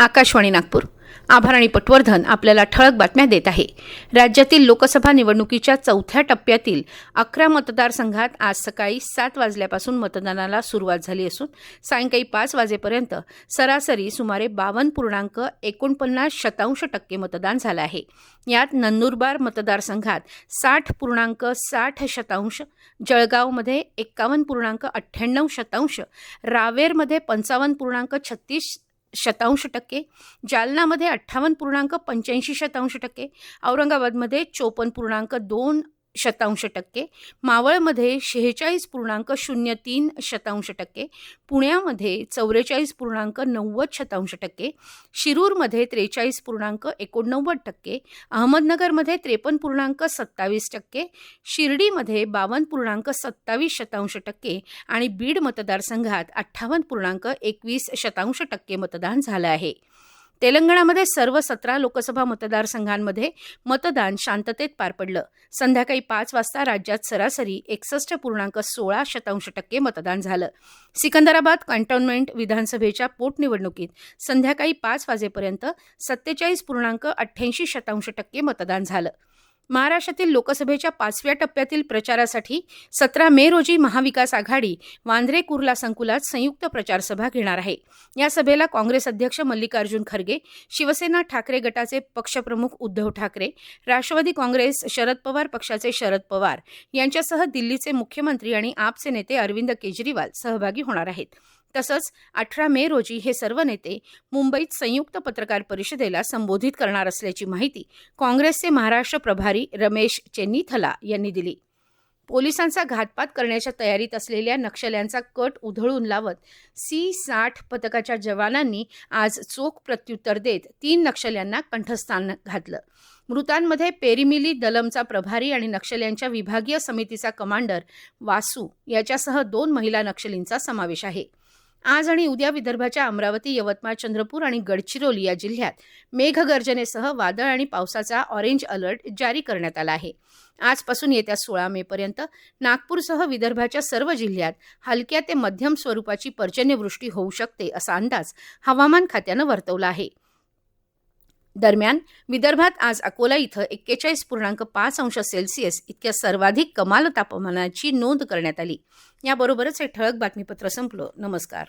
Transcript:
आकाशवाणी नागपूर. आभार आणि पटवर्धन आपल्याला ठळक बातम्या देत आहे. राज्यातील लोकसभा निवडणुकीच्या चौथ्या टप्प्यातील अकरा मतदारसंघात आज सकाळी सात वाजल्यापासून मतदानाला सुरुवात झाली असून सायंकाळी पाच वाजेपर्यंत सरासरी सुमारे बावन्न पूर्णांक एकोणपन्नास शतांश टक्के मतदान झालं आहे. यात नंदुरबार मतदारसंघात साठ पूर्णांक साठ शतांश जळगावमध्ये एक्कावन्न पूर्णांक अठ्ठ्याण्णव शतांश रावेरमध्ये पंचावन्न पूर्णांक छत्तीस शतांश टक्के जालनामध्ये अठ्ठावन्न पूर्णांक पंच्याऐंशी शतांश टक्के औरंगाबादमध्ये चोपन्न पूर्णांक दोन शतांश टक्के. मावळमध्ये शेहेचाळीस पूर्णांक शून्य तीन शतांश टक्के. पुण्यामध्ये चौवेचाळीस पूर्णांक नव्वद शतांश टक्के. शिरूरमध्ये त्रेचाळीस पूर्णांक एकोणनव्वद टक्के. अहमदनगरमध्ये त्रेपन्न पूर्णांक सत्तावीस टक्के. शिर्डीमध्ये बावन्न पूर्णांक सत्तावीस शतांश टक्के आणि बीड मतदारसंघात अठ्ठावन्न पूर्णांक एकवीस शतांश टक्के मतदान झालं आहे. तेलंगणामध्ये सर्व सतरा लोकसभा मतदारसंघांमध्ये मतदान शांततेत पार पडलं. संध्याकाळी पाच वाजता राज्यात सरासरी एकसष्ट पूर्णांक सोळा शतांश टक्के मतदान झालं. सिकंदराबाद कॅन्टोन्मेंट विधानसभेच्या पोटनिवडणुकीत संध्याकाळी पाच वाजेपर्यंत सत्तेचाळीस पूर्णांक अठ्ठ्याऐंशी शतांश टक्के मतदान झालं. महाराष्ट्रातील लोकसभेच्या पाचव्या टप्प्यातील प्रचारासाठी सतरा मे रोजी महाविकास आघाडी वांद्रे कुर्ला संकुलात संयुक्त प्रचारसभा घेणार आहे. या सभेला काँग्रेस अध्यक्ष मल्लिकार्जुन खरगे शिवसेना ठाकरे गटाचे पक्षप्रमुख उद्धव ठाकरे राष्ट्रवादी काँग्रेस शरद पवार पक्षाचे शरद पवार यांच्यासह दिल्लीचे मुख्यमंत्री आणि आपचे नेते अरविंद केजरीवाल सहभागी होणार आहेत. तसंच अठरा मे रोजी हे सर्व नेते मुंबईत संयुक्त पत्रकार परिषदेला संबोधित करणार असल्याची माहिती काँग्रेसचे महाराष्ट्र प्रभारी रमेश चेन्नीथला यांनी दिली. पोलिसांचा घातपात करण्याच्या तयारीत असलेल्या नक्षल्यांचा कट उधळून लावत सी साठ पथकाच्या जवानांनी आज चोख प्रत्युत्तर देत तीन नक्षल्यांना कंठस्थान घातलं. मृतांमध्ये पेरिमिली दलमचा प्रभारी आणि नक्षल्यांच्या विभागीय समितीचा कमांडर वासू याच्यासह दोन महिला नक्षलींचा समावेश आहे. आज आणि उद्या विदर्भाच्या अमरावती यवतमाळ चंद्रपूर आणि गडचिरोली या जिल्ह्यात मेघगर्जनेसह वादळ आणि पावसाचा ऑरेंज अलर्ट जारी करण्यात आला आहे. आजपासून येत्या सोळा मेपर्यंत नागपूरसह विदर्भाच्या सर्व जिल्ह्यात हलक्या ते मध्यम स्वरूपाची पर्जन्यवृष्टी होऊ शकते असा अंदाज हवामान खात्यानं वर्तवला आहे. दरम्यान विदर्भात आज अकोला इथं एक्केचाळीस पूर्णांक पाच अंश सेल्सिअस इतक्या सर्वाधिक कमाल तापमानाची नोंद करण्यात आली. याबरोबरच हे ठळक बातमीपत्र संपलं. नमस्कार.